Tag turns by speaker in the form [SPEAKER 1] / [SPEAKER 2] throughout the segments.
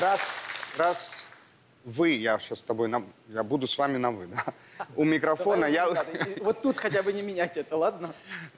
[SPEAKER 1] раз, раз вы, я сейчас с тобой, на- я буду с вами на вы, да? У микрофона я...
[SPEAKER 2] Надо. И Вот тут хотя бы не менять это, ладно?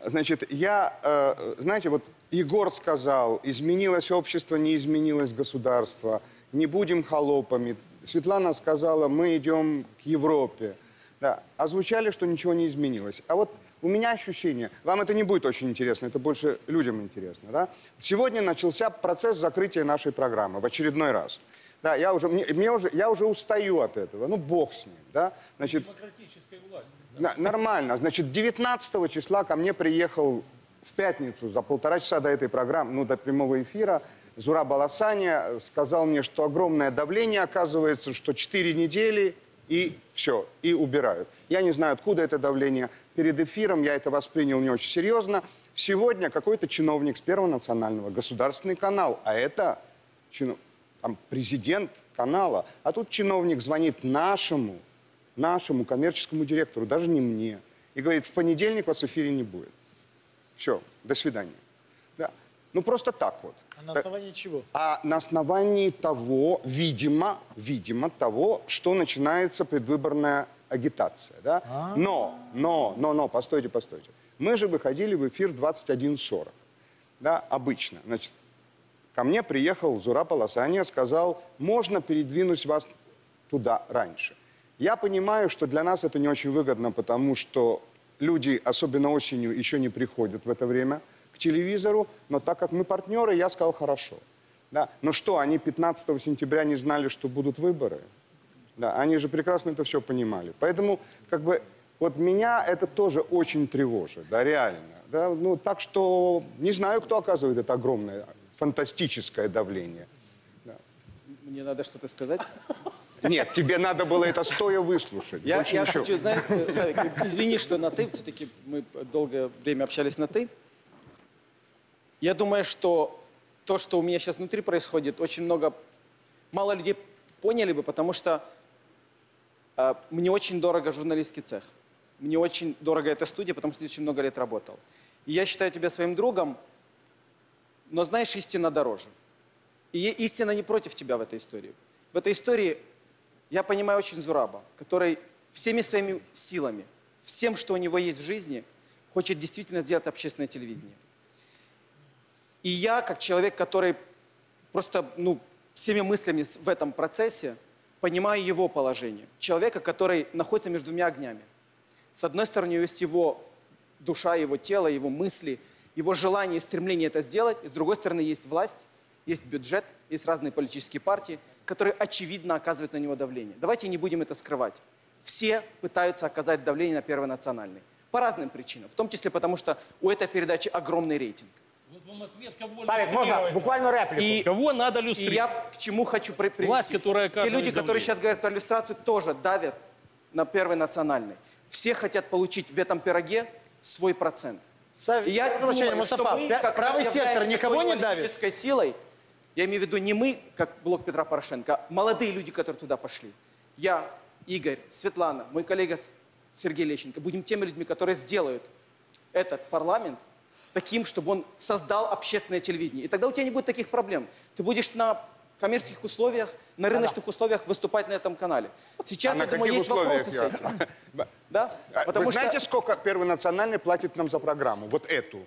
[SPEAKER 1] Значит, я, э, знаете, вот Егор сказал, изменилось общество, не изменилось государство, не будем холопами. Светлана сказала, мы идем к Европе. Да, озвучали, что ничего не изменилось. А вот у меня ощущение, вам это не будет очень интересно, это больше людям интересно, да? Сегодня начался процесс закрытия нашей программы в очередной раз. Да, я уже, мне, мне уже, я уже устаю от этого. Ну, бог с ним, да? Значит,
[SPEAKER 3] демократической власти.
[SPEAKER 1] на- нормально. Значит, 19 числа ко мне приехал в пятницу за полтора часа до этой программы, ну, до прямого эфира, Зура Баласаня сказал мне, что огромное давление, оказывается, что 4 недели и все, и убирают. Я не знаю, откуда это давление. Перед эфиром я это воспринял не очень серьезно. Сегодня какой-то чиновник с Первого национального, государственный канал, а это чино- там, президент канала, а тут чиновник звонит нашему, нашему коммерческому директору, даже не мне, и говорит, в понедельник вас в эфире не будет. Все, до свидания. Да. Ну, просто так вот.
[SPEAKER 4] А на основании чего?
[SPEAKER 1] А на основании того, видимо, видимо, того, что начинается предвыборная агитация, да? Но, но, но, но, постойте, постойте. Мы же выходили в эфир в 21.40, да, обычно. Значит, ко мне приехал Зура Полосания, сказал, можно передвинуть вас туда раньше. Я понимаю, что для нас это не очень выгодно, потому что люди, особенно осенью, еще не приходят в это время к телевизору, но так как мы партнеры, я сказал, хорошо. Да. Но что, они 15 сентября не знали, что будут выборы? Да, они же прекрасно это все понимали. Поэтому, как бы, вот меня это тоже очень тревожит, да, реально. Да, ну, так что не знаю, кто оказывает это огромное, фантастическое давление.
[SPEAKER 2] Мне надо что-то сказать.
[SPEAKER 1] Нет, тебе надо было это стоя выслушать.
[SPEAKER 2] Я,
[SPEAKER 1] Больше
[SPEAKER 2] я
[SPEAKER 1] ничего.
[SPEAKER 2] хочу, знаешь, э, извини, что на «ты», все-таки мы долгое время общались на «ты». Я думаю, что то, что у меня сейчас внутри происходит, очень много, мало людей поняли бы, потому что мне очень дорого журналистский цех. Мне очень дорого эта студия, потому что здесь очень много лет работал. И я считаю тебя своим другом, но знаешь, истина дороже. И истина не против тебя в этой истории. В этой истории я понимаю очень Зураба, который всеми своими силами, всем, что у него есть в жизни, хочет действительно сделать общественное телевидение. И я, как человек, который просто ну, всеми мыслями в этом процессе, понимаю его положение. Человека, который находится между двумя огнями. С одной стороны, есть его душа, его тело, его мысли, его желание и стремление это сделать. И с другой стороны, есть власть, есть бюджет, есть разные политические партии, которые очевидно оказывают на него давление. Давайте не будем это скрывать. Все пытаются оказать давление на Первый национальный. По разным причинам. В том числе потому, что у этой передачи огромный рейтинг.
[SPEAKER 3] Вот вам ответ, кого
[SPEAKER 4] Савик, можно буквально реплику?
[SPEAKER 2] И,
[SPEAKER 3] Кого надо
[SPEAKER 2] и
[SPEAKER 3] иллюстрировать?
[SPEAKER 2] я к чему хочу при- привести.
[SPEAKER 3] Власть, которая
[SPEAKER 2] Те люди, которые сейчас говорят про иллюстрацию, тоже давят на Первый национальный. Все хотят получить в этом пироге свой процент.
[SPEAKER 4] Савик,
[SPEAKER 2] И я думаю, что
[SPEAKER 4] Мустафа,
[SPEAKER 2] мы, как
[SPEAKER 4] правый сектор никого не давит?
[SPEAKER 2] силой, я имею в виду не мы, как блок Петра Порошенко, а молодые люди, которые туда пошли. Я, Игорь, Светлана, мой коллега Сергей Лещенко, будем теми людьми, которые сделают этот парламент таким, чтобы он создал общественное телевидение. И тогда у тебя не будет таких проблем. Ты будешь на коммерческих условиях, на рыночных условиях выступать на этом канале. Сейчас,
[SPEAKER 1] А
[SPEAKER 2] я думаю, есть вопросы с
[SPEAKER 1] условиях
[SPEAKER 2] этим.
[SPEAKER 1] я?
[SPEAKER 2] Да?
[SPEAKER 1] А
[SPEAKER 2] Потому
[SPEAKER 1] Вы
[SPEAKER 2] что
[SPEAKER 1] знаете, сколько Первый национальный платит нам за программу? Вот эту.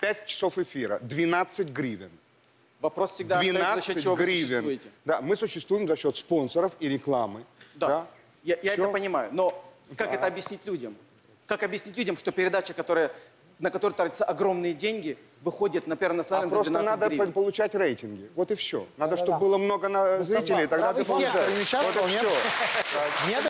[SPEAKER 1] Пять часов эфира. 12 гривен.
[SPEAKER 2] вопрос всегда остается, за
[SPEAKER 1] 12
[SPEAKER 2] счет чего вы
[SPEAKER 1] гривен.
[SPEAKER 2] существуете.
[SPEAKER 1] Да, мы существуем за счет спонсоров и рекламы.
[SPEAKER 2] Да. Я, я
[SPEAKER 1] Всё.
[SPEAKER 2] это понимаю. Но как это объяснить людям? Как объяснить людям, что передача, которая, на которой тратятся огромные деньги, выходит на Первый
[SPEAKER 1] А
[SPEAKER 2] за
[SPEAKER 1] просто
[SPEAKER 2] 12
[SPEAKER 1] надо
[SPEAKER 2] гривен?
[SPEAKER 1] по- получать рейтинги. Вот и все. Надо, чтобы было много на- зрителей, тогда ты получаешь. вот и все.
[SPEAKER 4] Нет?